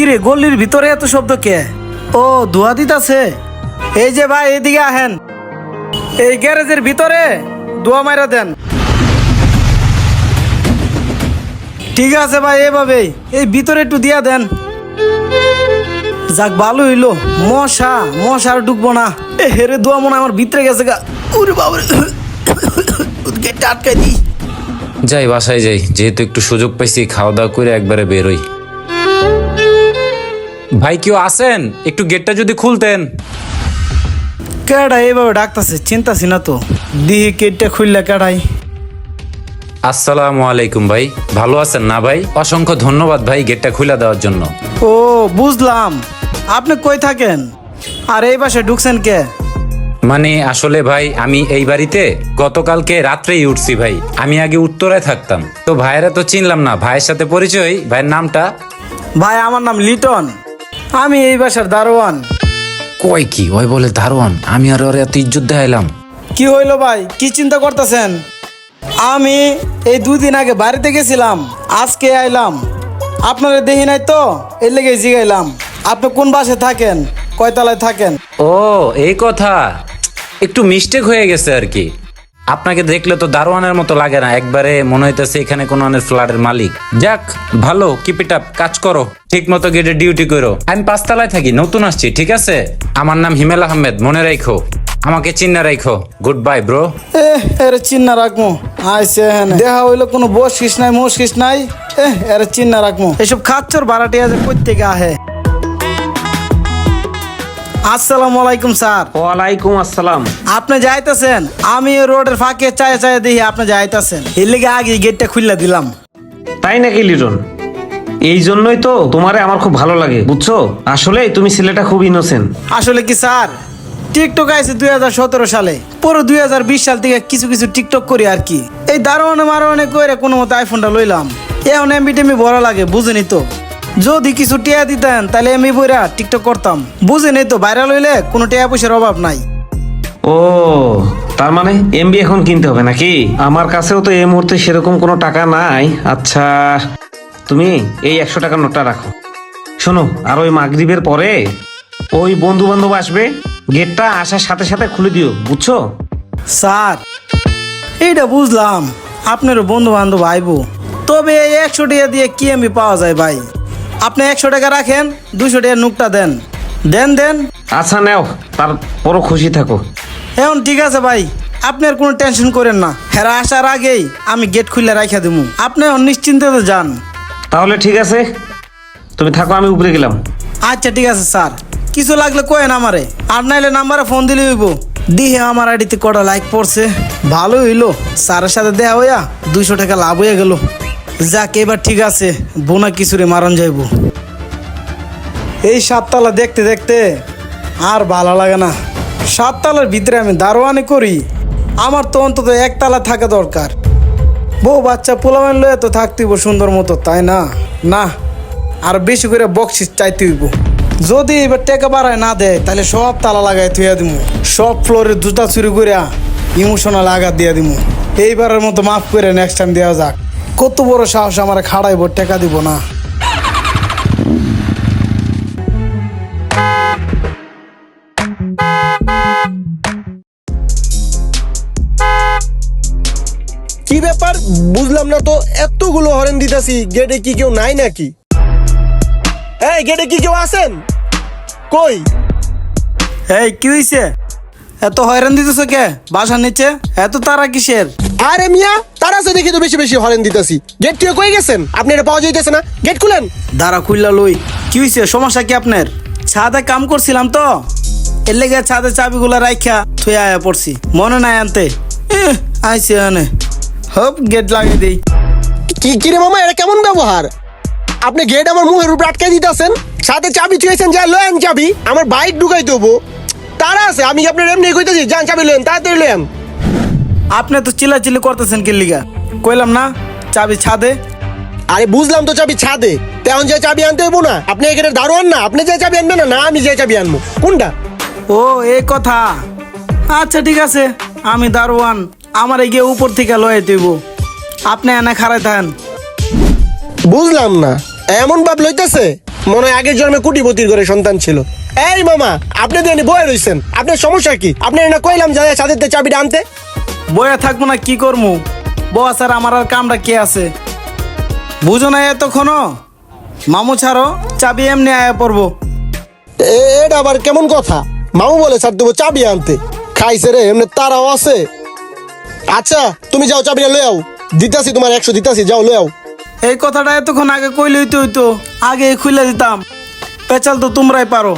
কি রে গল্লির ভিতরে এত শব্দ কে? ও, ধোয়া দিতাছে। এই যে ভাই, এদিকে আহেন। এই গ্যারেজের ভিতরে দোয়া মাইরা দেন। ঠিক আছে ভাই, এভাবেই। এই ভিতরে একটু দিয়া দেন। যাক, ভালো হইল। মশা মশা আর ঢুকবো না। এ হেরে দোয়া মনে আমার ভিতরে গেছে গা। উরে বাবরে গেটটা আটকাই দিই যাই, বাসায় যাই। যেহেতু একটু সুযোগ পাইছি, খাওয়া দাওয়া করে একবারে বেরোই। ভাই কেউ আছেন? একটু গেটটা যদি খুলতেন। কেডা এইভাবে ডাকতেছে চিন্তাছি না তো। দিহি কেটটা খুললে কেডাই। আসসালামু আলাইকুম ভাই ভালো আছেন না ভাই? অসংখ্য ধন্যবাদ ভাই গেটটা খুলে দেওয়ার জন্য। ও বুঝলাম। আপনি কই থাকেন? আর এই বাসায় ঢুকছেন কে? মানে আসলে ভাই আমি এই বাড়িতে গতকালকে রাত্রেই উঠছি ভাই। আমি আগে উত্তরায় থাকতাম। তো ভাইয়েরা তো চিনলাম না ভাইয়ের সাথে পরিচয় ভাইয়ের নামটা? ভাই আমার নাম লিটন। আমি এই বাসার দারোয়ান। কয় কি? ওই বলে দারোয়ান। আমি আর ওর এত ইজ্জত দেখাইলাম। কি হইল ভাই? কি চিন্তা করতেছেন? আমি এই দুই দিন আগে বাড়িতে গেছিলাম। আজকে আইলাম। আপনারা দেখি নাই তো? এর লেগে জিগাইলাম। আপনি কোন বাসে থাকেন? কয়তলায় থাকেন? ও এই কথা। একটু মিস্টেক হয়ে গেছে আর কি। আপনাকে দেখলে তো দারোয়ানের মতো লাগে না। একবারে মনে হইতেছে এখানে কোন ফ্ল্যাটের মালিক। যাক ভালো কিপ ইট আপ কাজ করো ঠিক মতো গেটে ডিউটি করো। আমি পাঁচতলায় থাকি নতুন আসছি ঠিক আছে? আমার নাম হিমেল আহমেদ মনে রাখো। আমাকে চিন্না রাখো। গুড বাই ব্রো এ এর চিন্না রাখব আইসে হেনে। দেখা হইল কোনো বস খিস নাই মোস খিস নাই। এ এর চিন্না রাখব এসব খাচ্চর ভাড়াটি আছে কই থেকে আহে? আসসালামু আলাইকুম স্যার। ওয়ালাইকুম আসসালাম। আপনি যাইতেছেন আমি রোডের ফাঁকে চায় চায় দেখি আপনি যাইতেছেন এর লেগে আগে গেটটা খুললা দিলাম। তাই নাকি লিটন? এই জন্যই তো তোমারে আমার খুব ভালো লাগে বুঝছ? আসলে তুমি ছেলেটা খুব ইনোসেন্ট আসলে কি স্যার? টিকটক আইছে দুই হাজার সতেরো সালে। পুরো দুই হাজার বিশ সাল থেকে কিছু কিছু টিকটক করি আর কি। এই দারোয়ানে মারোয়ানে করে কোনো মতো আইফোনটা লইলাম। এখন এমবি টেমবি বড় লাগে বুঝেনি তো? যদি কিছু টিয়া দিতেন তাহলে আমি বইরা টিকটক করতাম। বুঝেনি তো ভাইরাল হইলে কোনো টিয়া পয়সার অভাব নাই। ও তার মানে এমবি এখন কিনতে হবে নাকি? আমার কাছেও তো এই মুহূর্তে সেরকম কোনো টাকা নাই। আচ্ছা তুমি এই একশো টাকার নোটটা রাখো। শোনো আর ওই মাগরিবের পরে ওই বন্ধু বান্ধব আসবে গেটটা আসার সাথে সাথে খুলে দিও বুঝছ? স্যার এইটা বুঝলাম। আপনারও বন্ধু বান্ধব আইবো। তবে এই একশো টাকা দিয়ে কি এমবি পাওয়া যায় ভাই? আপনি একশো টাকা রাখেন দুশো টাকা নুকটা দেন। দেন দেন। আচ্ছা নেও তারপরও খুশি থাকো। এখন ঠিক আছে ভাই আপনি আর কোনো টেনশন করেন না। হেরা আসার আগেই আমি গেট খুলে রাখা দেবো আপনি নিশ্চিন্তে যান। তাহলে ঠিক আছে তুমি থাকো আমি উপরে গেলাম। আচ্ছা ঠিক আছে স্যার। কিছু লাগলে কোয়েন আমারে। আর নাইলে নাম্বারে ফোন দিলে হইব। দিহে আমার আইডিতে কটা লাইক পড়ছে। ভালো হইল। স্যারের সাথে দেয়া হইয়া দুইশো টাকা লাভ হয়ে গেল। যাক, এবার ঠিক আছে। বোনা কিছুরে মারণ যাইব। এই সাততলা দেখতে দেখতে আর ভালো লাগে না। সাততলার ভিতরে আমি দারোয়ানি করি। আমার তো অন্তত একতলা থাকা দরকার। বউ বাচ্চা পোলামেন লয়ে তো থাকতেইব সুন্দর মতো, তাই না? না, আর বেশি করে বকশিস চাইতে হইব। যদি এবার টেকা বাড়ায় না দেয়, তাহলে সব তালা লাগাই থুইয়া দিমু। সব ফ্লোরে জুতা চুরি করিয়া ইমোশনাল আঘাত দিয়া দিমু। এইবারের মতো মাফ করে নেক্সট টাইম দেওয়া যাক। কত বড় সাহস আমার খাড়াইব টেকা দিব না। কি ব্যাপার? বুঝলাম না তো এতগুলো হরেন দিতেছি গেটে কি কেউ নাই নাকি? এই গেটে কি কেউ আছেন? কই? এই কি হইছে? এত হয়রান দিতেছ কে? বাসার নিচে? এত তারা কিসের? আরে মিয়া তার আছে দেখি তো বেশি বেশি হরেন দিতেছি। গেট থেকে কই গেছেন? আপনি এটা পাওয়া যাইতেছে না। গেট খুলেন। দাঁড়া খুললা লই। কি হইছে? সমস্যা কি আপনার? ছাদে কাম করছিলাম তো। এর লেগে ছাদে চাবিগুলা রাইখা থুই আয়া পড়ছি। মনে নাই আনতে। আইছে আনে হপ গেট লাগিয়ে দেই। কি কি রে মামা এটা কেমন ব্যবহার? আপনি গেট আমার মুখের উপর আটকে দিতেছেন? সাথে চাবি চুয়েছেন যা লয়েন চাবি। আমার বাইক ঢুকাই দেবো। তারা আছে আমি আপনার এমনি কইতেছি? যান চাবি লয়েন তাড়াতাড়ি লয়েন আপনি তো চিল্লাচিল্লি করতেছেন কি লিগা? কইলাম না চাবি ছাদে। আরে বুঝলাম তো চাবি ছাদে। তেমন যে চাবি আনতে হইব না আপনি এখানে দারোয়ান না আপনি যে চাবি আনবেন না না আমি যে চাবি আনব। কোনটা? ও এই কথা। আচ্ছা ঠিক আছে আমি দারোয়ান আমার গিয়ে উপর থেকে লয়ে দেব আপনি এনে খাড়াই থাকেন। বুঝলাম না এমন ভাব লইতেছে মনে হয় আগের জন্মে কোটিপতির ঘরে সন্তান ছিল। এই মামা আপনি তো এনে বয়ে রইছেন আপনার সমস্যা কি? আপনি না কইলাম যে সাথে চাবিটা আনতে। বইয়া থাকব না কি করব বউ স্যার আমার আর কামটা কে আছে? বুঝো না এতক্ষণও? মামু ছাড়ো চাবি এমনি আয়া পড়ব। এ- এটা আবার কেমন কথা? মামু বলে স্যার দেবো চাবি আনতে। খাইছে রে এমনি তারাও আছে। আচ্ছা তুমি যাও চাবিটা লয়ে আও। দিতাছি তোমার একশো দিতাছি যাও লয়ে আও। এই কথাটা এতক্ষণ আগে কইলে হইতো হইতো। আগে খুলে দিতাম। পেঁচাল তো তোমরাই পারো।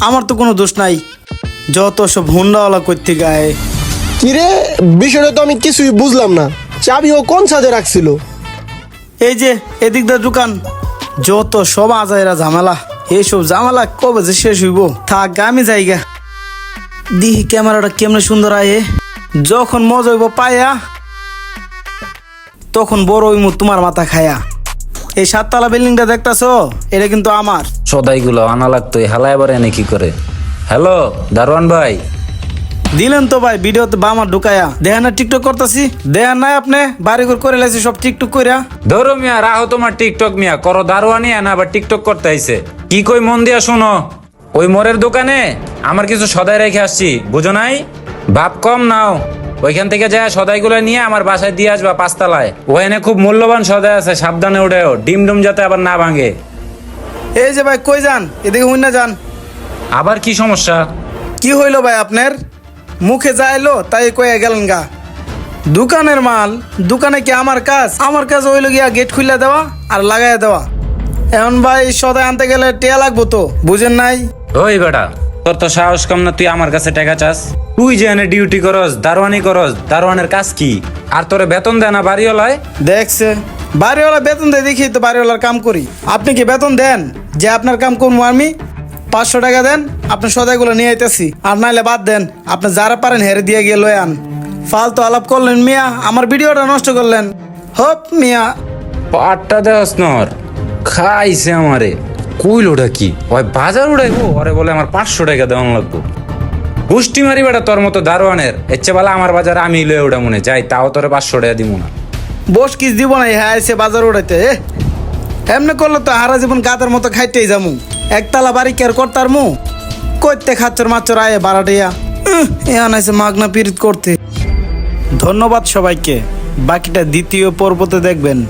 আমার তো কোনো দোষ নাই। যত সব হুন্ডাওয়ালা করতে গায়ে। কিরে? বিষয়টা তো আমি কিছুই বুঝলাম না। চাবি ও কোন সাজে রাখছিল? এই যে এদিক দিয়ে দোকান। যত সব আজাইরা ঝামেলা এইসব ঝামেলা কবে যে শেষ হইব? থাক আমি জায়গা দিহি ক্যামেরাটা কেমনে সুন্দর আয়ে। যখন মজা হইব পায়া তখন বড় হইমু তোমার মাথা খায়া। এই সাততলা বিল্ডিংটা দেখতাছো? এটা কিন্তু আমার। সদাইগুলো আনা লাগতো হালা এবার এনে কি করে? হ্যালো দারোয়ান ভাই। দিলেন তো ভাই ভিডিওতে বামা ঢুকায়া। দেখেন না টিকটক করতেছি? দেখেন নাই আপনি? বাড়ি ঘর করে লাইছি সব টিকটক কইরা। ধরো মিয়া রাহো তোমার টিকটক মিয়া। করো দারোয়ানি না আবার টিকটক করতে আইছে। কি কই মন দিয়া শোনো? ওই মোরের দোকানে আমার কিছু সদাই রেখে আসছি বুঝো নাই? ভাব কম নাও। ওইখান থেকে যায় সদাইগুলো নিয়ে আমার বাসায় দিয়ে আসবা পাঁচতলায়। ওখানে খুব মূল্যবান সদাই আছে সাবধানে উঠেও ডিম ডুম যাতে আবার না ভাঙে। এই যে ভাই কই যান? এদিকে হইন না যান। আবার কি সমস্যা? কি হইল ভাই আপনার? মুখে যাইলো তাই কয়ে গেলেন গা। দোকানের মাল দোকানে কি আমার কাজ? আমার কাজ হইল গিয়া গেট খুলে দেওয়া আর লাগাই দেওয়া। এখন ভাই সদাই আনতে গেলে টিয়া লাগবো তো বুঝেন নাই? ওই বেটা তোর তো সাহস কম না তুই আমার কাছে টাকা চাস? তুই যে এনে ডিউটি করস দারোয়ানি করস দারোয়ানের কাজ কি? আর তোরে বেতন দেয় না বাড়িওয়ালায়? দেখছে বাড়িওয়ালা বেতন দেয় দেখি তো বাড়িওয়ালার কাম করি। আপনি কি বেতন দেন? যে আপনার কাম করব আমি পাঁচশো টাকা দেন আপনার সদাইগুলো নিয়ে আইতেছি। আর নাইলে বাদ দেন আপনি যারা পারেন হেরে দিয়ে গিয়ে লয়ে আন। ফালতু আলাপ করলেন মিয়া আমার ভিডিওটা নষ্ট করলেন। হপ মিয়া। পাটটা দেওয়াস নর খাইছে আমারে। কইল ওটা কি? ওই বাজার উড়াইবো? ওরে বলে আমার পাঁচশো টাকা দেওয়ান লাগবো। গুষ্টি মারি বেটা তোর মতো দারোয়ানের। ইচ্ছে বলে আমার বাজার আমি লয়ে ওটা মনে যাই তাও তোরে পাঁচশো টাকা দিব না। বস কিস দিব না হ্যাঁ এসে বাজার উড়াইতে এমনি করলে তো হারা জীবন গাতার মতো খাইতেই যামু। একতলা বাড়ি কেয়ার করতার মু? করতে খাচ্চর মাচ্চর আয়ে বারাটিয়া এখন আছে মাগনা পীড়িত করতে। ধন্যবাদ সবাইকে। বাকিটা দ্বিতীয় পর্বতে দেখবেন।